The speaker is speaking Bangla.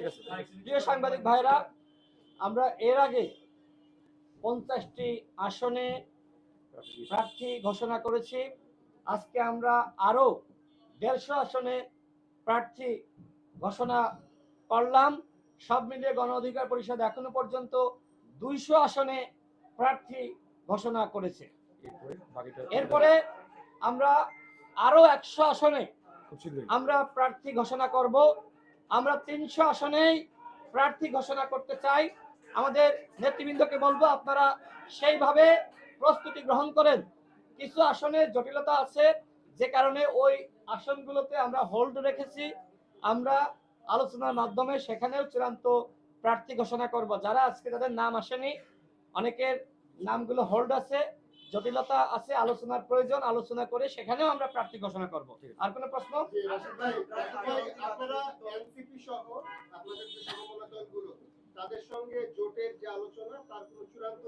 ঠিক আছে। প্রিয় সাংবাদিক ভাইরা আমরা এর আগে পঞ্চাশটি আসনে প্রার্থী ঘোষণা করেছি। আজকে আমরা আরও দেড়শো আসনে প্রার্থী ঘোষণা করলাম। সব মিলিয়ে গণ অধিকার পরিষদ এখনও পর্যন্ত দুইশো আসনে প্রার্থী ঘোষণা করেছে। এরপরে আমরা আরও একশো আসনে আমরা প্রার্থী ঘোষণা করব। আমরা তিনশো আসনেই প্রার্থী ঘোষণা করতে চাই। আমাদের নেতৃবৃন্দকে বলব, আপনারা সেইভাবে প্রস্তুতি গ্রহণ করেন। কিছু আসনে জটিলতা আছে, যে কারণে ওই আসনগুলোতে আমরা হোল্ড রেখেছি। আমরা আলোচনার মাধ্যমে সেখানেও চূড়ান্ত প্রার্থী ঘোষণা করব। যারা আজকে তাদের নাম আসেনি, অনেকের নামগুলো হোল্ড আছে। জটিলতা আছে আলোচনার প্রয়োজন আলোচনা করে সেখানেও আমরা প্রার্থী ঘোষণা করব। আর কোনো প্রশ্ন? তাদের সঙ্গে জোটের যে আলোচনা তার কোনো চূড়ান্ত